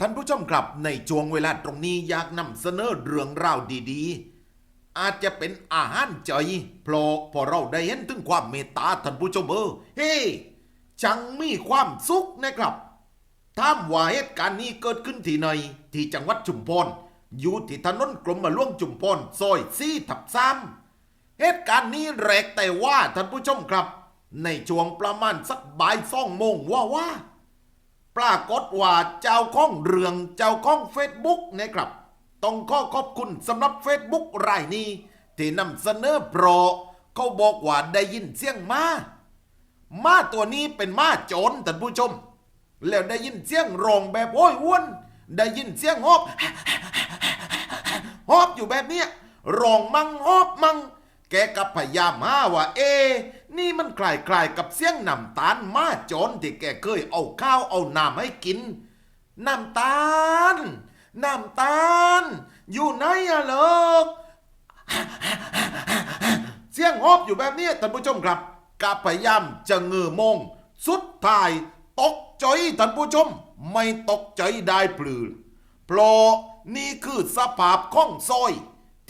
ท่านผู้ชมครับในช่วงเวลาตรงนี้อยากนำเสนอเรื่องราวดีๆ อาจจะเป็นอาหารใจเพราะพอเราได้เห็นถึงความเมตตาท่านผู้ชมเออเฮ้จังมีความสุขนะครับถามว่าเหตุการณ์นี้เกิดขึ้นที่ไหนที่จังหวัดชุมพรอยู่ที่ถนนกรมหลวงชุมพรซอยซี่ทับซ้ำเหตุการณ์นี้แรกแต่ว่าท่านผู้ชมครับ ในช่วงประมาณสักบ่ายสองโมงว่าว่า ปรากฏว่าเจ้าข้องเรื่องเจ้าข้องเฟซบุ๊กนะครับต้องขอขอบคุณสำหรับเฟซบุ๊กรายนี้ ที่นำเสนอโปรเขาบอกว่าได้ยินเสียงม้าม้าตัวนี้เป็นม้าโจรท่านผู้ชม แล้วได้ยินเสียงร้องแบบโอ้ยอ้วน ได้ยินเสียงฮอบฮอบอยู่แบบเนี้ยร้องมังฮอบมัง แกกับพยายามหาว่าเอ๊นี่มันคล้ายๆกับเสียงน้ำตาลมาจรที่แกเคยเอาข้าวเอาน้ำให้กิน น้ำตาล น้ำตาล อยู่ไหนอะเลิกเสียงฮอบอยู่แบบนี้ท่านผู้ชมครับกับพยายามจะเงือมง สุดท้ายตกใจท่านผู้ชม ไม่ตกใจได้ปลือเพราะนี่คือสภาพข้องซอย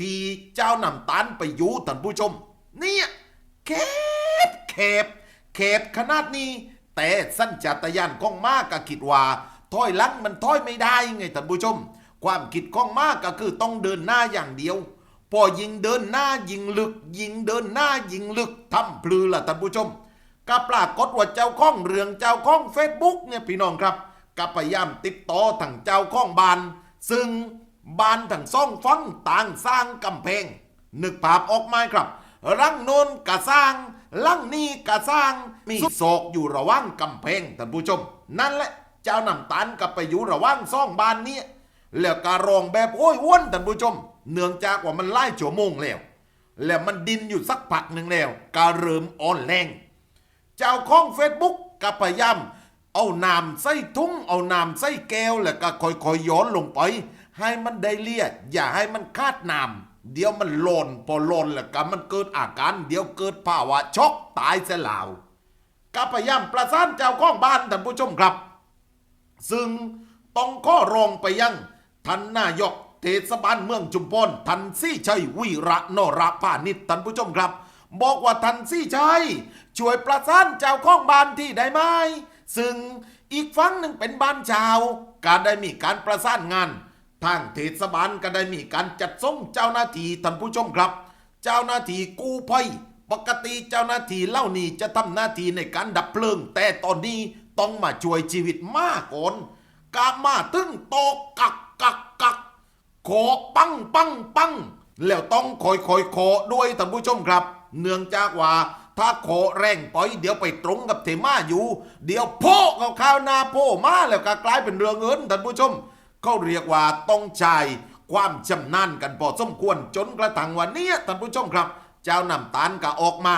ที่เจ้าน้ำตาลไปอยู่ท่านผู้ชม เนี่ยแคบแคบแคบขนาดนี้ แต่สัญชาตญาณของมากก็คิดว่าถอยหลังมันถอยไม่ได้ไงท่านผู้ชม ความคิดของมากก็คือต้องเดินหน้าอย่างเดียว พอยิงเดินหน้ายิงลึก ยิงเดินหน้ายิงลึกทำพลือละท่านผู้ชมก็ปรากฏว่าเจ้าข้องเรื่องเจ้าข้องเฟซบุ๊กเนี่ยพี่น้องครับก็พยายามติดต่อทางเจ้าข้องบ้านซึ่ง บ้านทั้งซ่องฟังต่างสร้างกำแพง นึกภาพออกไหมครับ รังโนนกะสร้างลังนี้กะสร้าง มีโศกอยู่ระหว่างกำแพงท่านผู้ชม นั่นแหละเจ้าน้ำตาลกับไปอยู่ระหว่างซ่องบ้านเนี้แล้วการองแบบโอ้ยอ้วนท่านผู้ชม เนื่องจากว่ามันไล่ชั่วโมงแล้ว แล้วมันดินอยู่สักพักหนึ่งแล้วกาเริ่มอ่อนแรง เจ้าของเฟซบุ๊กกับพยายามเอาน้ำใส่ทุ่งเอาน้ำใส่แก้วแล้วก็ค่อยๆย้อนลงไป ให้มันได้เลียอย่าให้มันคาดน้ำเดี๋ยวมันหล่นพอหล่นแล้วก็มันเกิดอาการ เดี๋ยวเกิดภาวะช็อกตายเสียแล้วก็พยายามประสานเจ้าของบ้านท่านผู้ชมครับ ซึ่งต้องข้อรองไปยังท่านนายกเทศบาลเมืองจุมพรท่านซี่ชัยวิระนราพานิชท่านผู้ชมครับ บอกว่าท่านซี่ชัยช่วยประสานเจ้าของบ้านที่ได้ไหมซึ่งอีกฝั่งหนึ่งเป็นบ้านชาว การได้มีการประสานงาน ทางเทศบาลก็ได้มีการจัดส่งเจ้าหน้าที่ท่านผู้ชมครับ เจ้าหน้าที่กู้ภัยปกติเจ้าหน้าที่เล่านี่จะทำหน้าที่ในการดับเพลิง แต่ตอนนี้ต้องมาช่วยชีวิตมากก่อนกามาตึงโตกักกักกักขอปังปังปังแล้วต้องคอยคอยขอด้วยท่านผู้ชมครับ เนื่องจากว่าถ้าขอแรงไปเดี๋ยวไปตรงกับเทมาอยู่ เดี๋ยวโพกเอาข้าวนาโพมาแล้วก็กลายเป็นเรื่องเงินท่านผู้ชม เขาเรียกว่าต้องใช้ความชำนาญกันพอสมควรจนกระทั่งวันนี้ท่านผู้ชมครับ เจ้าน้ำตาลก็ออกมา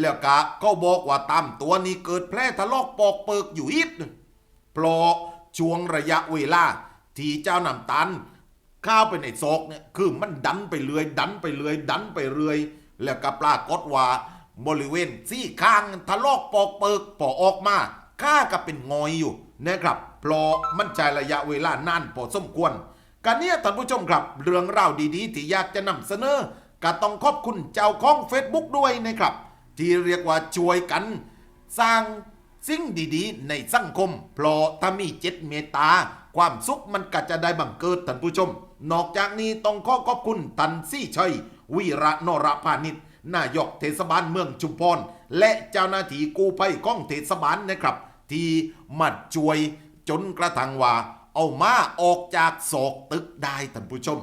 แล้วก็เขาบอกว่าตามตัวนี้เกิดแผลทะลอกปอกเปิกอยู่อีกหนึ่งเพราะช่วงระยะเวลาที่เจ้าน้ำตาลเข้าวไปในซอกเนี่ยคือมันดันไปเรื่อย ดันไปเรื่อย ดันไปเรื่อย แล้วก็ปรากฏว่าบริเวณซี่ข้างทะลอกปอกเปิกปอออกมา ข้าก็เป็นงอยอยู่นะครับเพราะมันใช้ระยะเวลานานพอสมควรกันเนี้ยท่านผู้ชมครับ เรื่องราวดีๆ ที่อยากจะนำเสนอก็ต้องขอบคุณเจ้าของ Facebook ด้วยนะครับ ที่เรียกว่าช่วยกัน สร้างสิ่งดีๆ ในสังคมเพราะถ้ามีเจ็ดเมตตา ความสุขมันก็จะได้บังเกิดท่านผู้ชม นอกจากนี้ต้องขอขอบคุณทันซี่ชัยวีระนรพานิชนายกเทศบาลเมืองชุมพรและเจ้าหน้าที่กู้ภัยของเทศบาลนะครับ ที่มัดจวยจนกระทั่งว่า เอามาออกจากศอกตึกได้ท่านผู้ชม